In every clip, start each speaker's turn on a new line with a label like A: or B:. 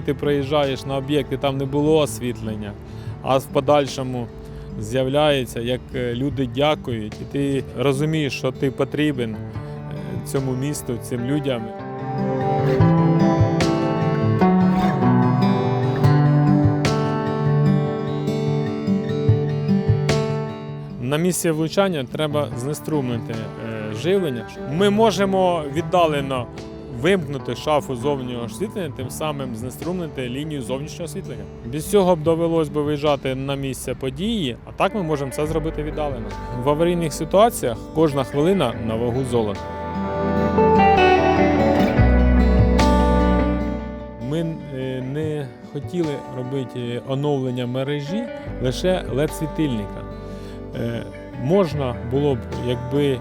A: ти приїжджаєш на об'єкт і там не було освітлення, а в подальшому з'являється, як е, люди дякують, і ти розумієш, що ти потрібен е, цьому місту, цим людям. На місці влучання треба знеструмити е, живлення. Ми можемо віддалено вимкнути шафу зовнішнього освітлення, тим самим знеструмити лінію зовнішнього освітлення. Без цього б довелось би виїжджати на місце події, а так ми можемо це зробити віддалено. В аварійних ситуаціях кожна хвилина на вагу золота. Ми е, не хотіли робити оновлення мережі лише LED-світильника. Е, Можна було б, якби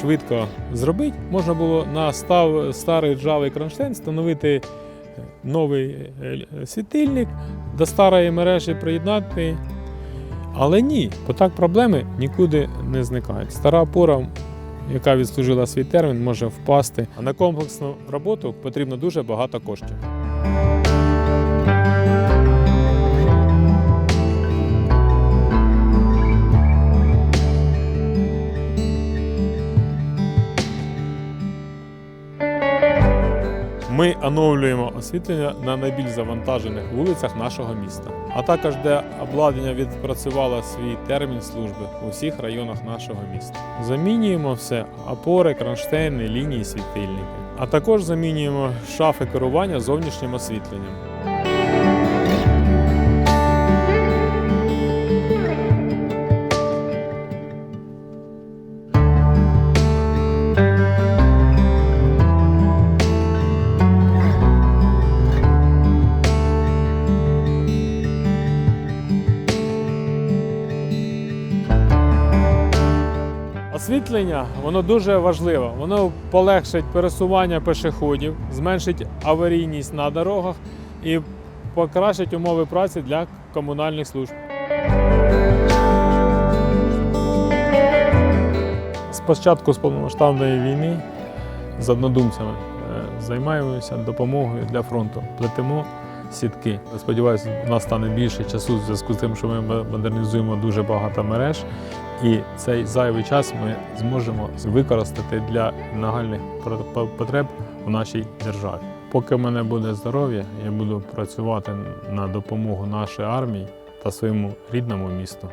A: швидко зробити, можна було на став, старий ржавий кронштейн встановити новий е, світильник, до старої мережі приєднати. Але ні, бо так проблеми нікуди не зникають. Стара опора, яка відслужила свій термін, може впасти. А на комплексну роботу потрібно дуже багато коштів. Ми оновлюємо освітлення на найбільш завантажених вулицях нашого міста, а також де обладнання відпрацювало свій термін служби у всіх районах нашого міста. Замінюємо все опори, кронштейни, лінії, світильники. А також замінюємо шафи керування зовнішнім освітленням. Освітлення воно дуже важливе. Воно полегшить пересування пешеходів, зменшить аварійність на дорогах і покращить умови праці для комунальних служб. З початку повномасштабної війни з однодумцями е, займаємося допомогою для фронту. Плетемо сітки. Сподіваюся, у нас стане більше часу в зв'язку з тим, що ми модернізуємо дуже багато мереж. І цей зайвий час ми зможемо використати для нагальних потреб в нашій державі. Поки в мене буде здоров'я, я буду працювати на допомогу нашій армії та своєму рідному місту.